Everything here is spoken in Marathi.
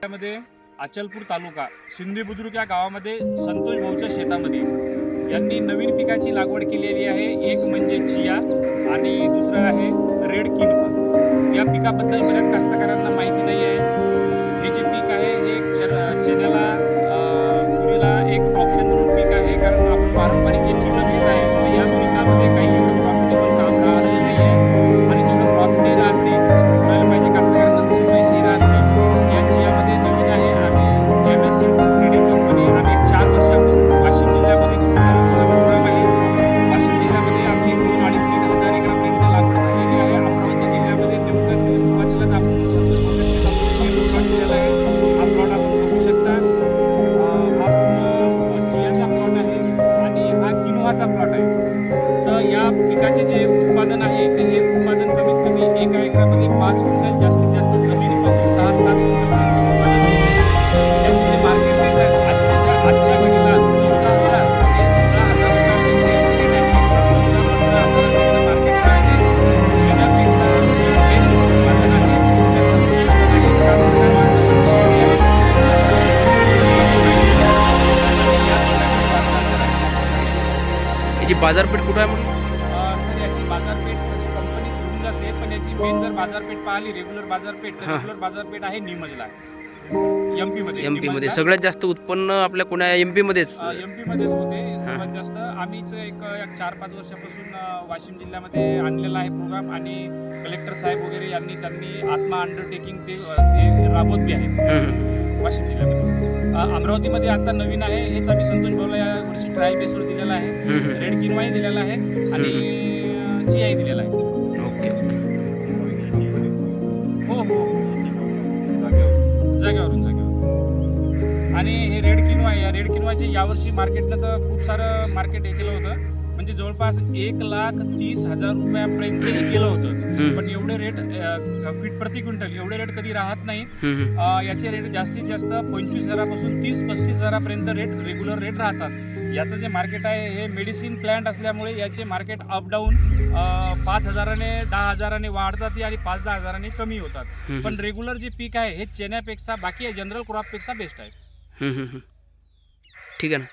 त्यामध्ये अचलपूर तालुका सिंधी बुद्रुक या गावामध्ये संतोष भाऊच्या शेतामध्ये. यांनी नवीन पिकाची लागवड केलेली आहे. एक म्हणजे चिया आणि दुसरं आहे रेड किनवा. या पिकाबद्दल बऱ्याच कास्तकारांना माहिती नाही आहे हे जे पीक आहे हे चर- या पिकाचे जे उत्पादन आहे ते हे उत्पादन कमीत कमी एका एकरामध्ये पाच क्विंटल जास्तीत जास्त जमिनीमध्ये सहा सात मार्केट रेट आजच्या आजच्या घडीला चौदा हजार ते सोळा हजार याची बाजारपेठ कुठं आहे म्हणून बाजारपेठ कंपनी घेऊन जाते पण याची मेन जर बाजारपेठ पाहिली रेग्युलर बाजारपेठ तर हा. रेग्युलर बाजारपेठ आहे नीमजला. एमपी मध्ये एममध्ये. सगळ्यात जास्त उत्पन्न आपल्या कोण्या एम मध्येच. एमपी मध्येच होते. सर्वात जास्त आम्हीच एक एक चार पाच वर्षापासून अ, वाशिम जिल्ह्यामध्ये आणलेला आहे प्रोग्राम आणि कलेक्टर साहेब वगैरे यांनी त्यांनी आत्मा अंडरटेकिंग ते अ, ते राबवत बी हम्म. वाशिम जिल्ह्यामध्ये. अ, अमरावतीमध्ये आता नवीन आहे. हेच आम्ही संतोष भाऊला या वर्षी ट्रायल बेसवर दिलेला आहे. हम्म. रेड किनवाही दिलेला आहे. आणि चियाही दिलेला आहे. Okay okay. हो हो जागेवर जागेवरून जागेवर आणि हे रेड किनवा आहे. या रेड किनवाचे यावर्षी मार्केटनं तर खूप सारं मार्केट हे केलं होतं. म्हणजे जवळपास एक लाख तीस हजार रुपयापर्यंत हे केलं होतं. पण एवढे रेट क्विट प्रति क्विंटल एवढे रेट कधी राहत नाही. याचे रेट जास्तीत जास्त पंचवीस हजारापासून तीस पस्तीस हजारापर्यंत रेट रेग्युलर रेट राहतात. याचं जे मार्केट आहे हे मेडिसिन प्लांट असल्यामुळे याचे मार्केट अपडाऊन पाच हजाराने दहा हजाराने वाढतात आणि पाच दहा हजाराने कमी होतात. पण रेग्युलर जे पीक आहे हे चण्यापेक्षा बाकी जनरल क्रॉपपेक्षा बेस्ट आहे. ठीक आहे ना